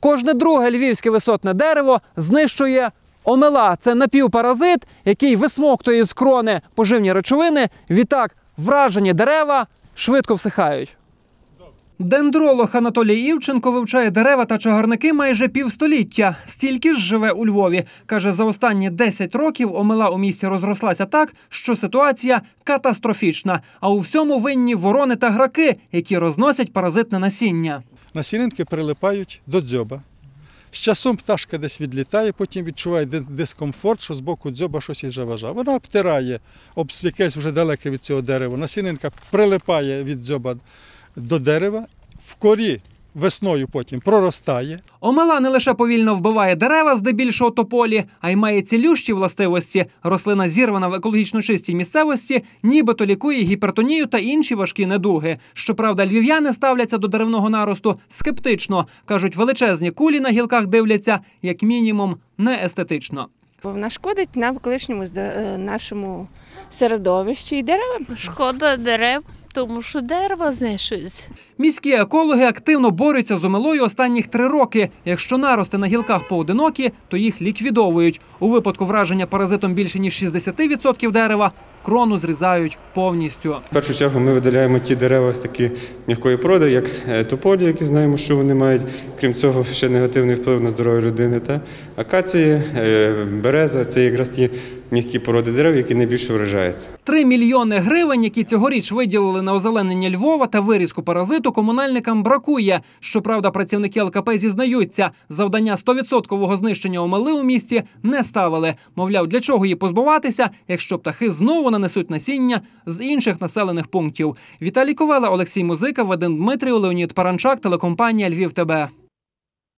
Кожне друге львівське висотне дерево знищує омела. Це напівпаразит, який висмоктує з крони поживні речовини. Відтак вражені дерева швидко всихають. Дендролог Анатолій Івченко вивчає дерева та чагарники майже півстоліття. Стільки ж живе у Львові. Каже, за останні 10 років омела у місті розрослася так, що ситуація катастрофічна. А у всьому винні ворони та граки, які розносять паразитне насіння. Насінинки прилипають до дзьоба. З часом пташка десь відлітає, потім відчуває ди- дискомфорт, що з боку дзьоба щось їй заважає. Вона обтирає об якесь вже далеке від цього дерева. Насінинка прилипає від дзьоба до дерева, в корі весною потім проростає. Омела не лише повільно вбиває дерева, здебільшого тополі, а й має цілющі властивості. Рослина зірвана в екологічно чистій місцевості, нібито лікує гіпертонію та інші важкі недуги. Щоправда, львів'яни ставляться до деревного наросту скептично. кажуть, величезні кулі на гілках дивляться, як мінімум, не естетично. Вона шкодить навколишньому зда- е, нашому середовищі і деревам. Шкода дерев, тому що дерева знищуються. Міські екологи активно борються з омелою останніх три роки. Якщо нарости на гілках поодинокі, то їх ліквідовують. У випадку враження паразитом більше ніж 60% дерева крону зрізають повністю. В першу чергу ми видаляємо ті дерева з такі м'якої породи, як е, тополі, які знаємо, що вони мають. Крім цього, ще негативний вплив на здоров'я людини. Та акації, е, береза це якраз ті м'які породи дерев, які найбільше вражаються. Три мільйони гривень, які цьогоріч виділили на озеленення Львова та вирізку паразиту, комунальникам бракує. Щоправда, працівники ЛКП зізнаються, завдання 100% знищення омели у місті не ставили. Мовляв, для чого її позбуватися, якщо птахи знову нанесуть насіння з інших населених пунктів. Віталій Ковела, Олексій Музика, Вадим Дмитрів, Леонід Паранчак, телекомпанія Львів ТБ.